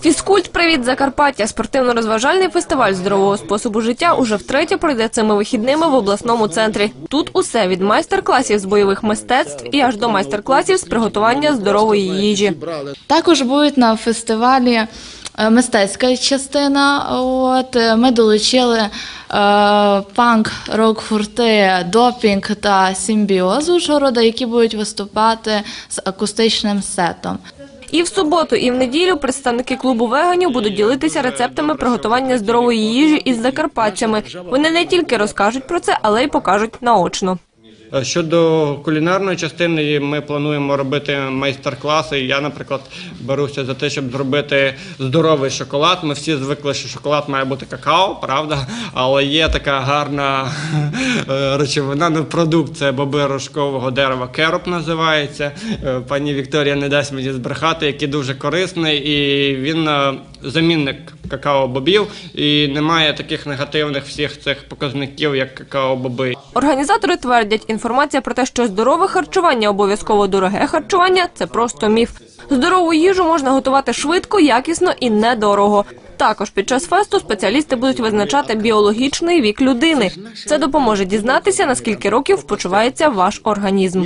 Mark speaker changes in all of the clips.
Speaker 1: Фізкульт Привіт Закарпаття спортивно-розважальний фестиваль здорового способу життя уже втретє пройде цими вихідними в обласному центрі. Тут усе від майстер-класів з бойових мистецтв і аж до майстер-класів з приготування здорової їжі.
Speaker 2: Також будуть на фестивалі е, мистецька частина. От е, ми долучили е, панк, рок-гурти, допінг та симбіоз Ужгорода, які будуть виступати з акустичним сетом.
Speaker 1: І в суботу, і в неділю представники клубу веганів будуть ділитися рецептами приготування здорової їжі із закарпатцями. Вони не тільки розкажуть про це, але й покажуть наочно.
Speaker 3: Е, Щодо кулінарної частини, ми плануємо робити майстер-класи. Я, наприклад, беруся за те, щоб зробити здоровий шоколад. Ми всі звикли, що шоколад має бути какао, правда? Але є така гарна е, речовина, не продукт, це боби рожкового дерева. Кероп називається. Е, Пані Вікторія не дасть мені збрехати, який дуже корисний, і він замінник какао-бобів, і немає таких негативних всіх цих показників, як какао-боби.
Speaker 1: Організатори твердять, інформація про те, що здорове харчування обов'язково дороге харчування це просто міф. Здорову їжу можна готувати швидко, якісно і недорого. Також під час фесту спеціалісти будуть визначати біологічний вік людини. Це допоможе дізнатися, наскільки років почувається ваш організм.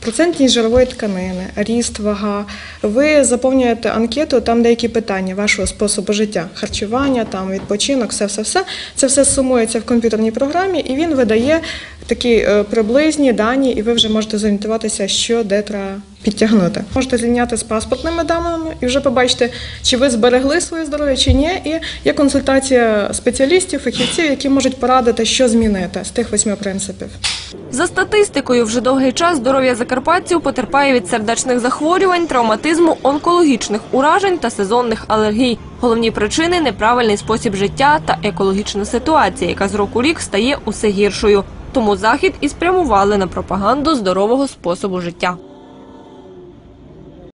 Speaker 4: Процентність жирової тканини, ріст, вага. Ви заповнюєте анкету, там деякі питання вашого способу життя, харчування, там відпочинок, все, все, все. Це все сумується в комп'ютерній програмі, і він видає такі е, приблизні дані, і ви вже можете зорієнтуватися, що де треба підтягнути. Можете зрівняти з паспортними даними і вже побачите, чи ви зберегли своє здоров'я, чи ні. І є консультація спеціалістів, фахівців, які можуть порадити, що змінити з тих восьми принципів.
Speaker 1: За статистикою, вже довгий час здоров'я закарпатців потерпає від сердечних захворювань, травматизму, онкологічних уражень та сезонних алергій. Головні причини неправильний спосіб життя та екологічна ситуація, яка з року рік стає усе гіршою. Тому захід і спрямували на пропаганду здорового способу життя.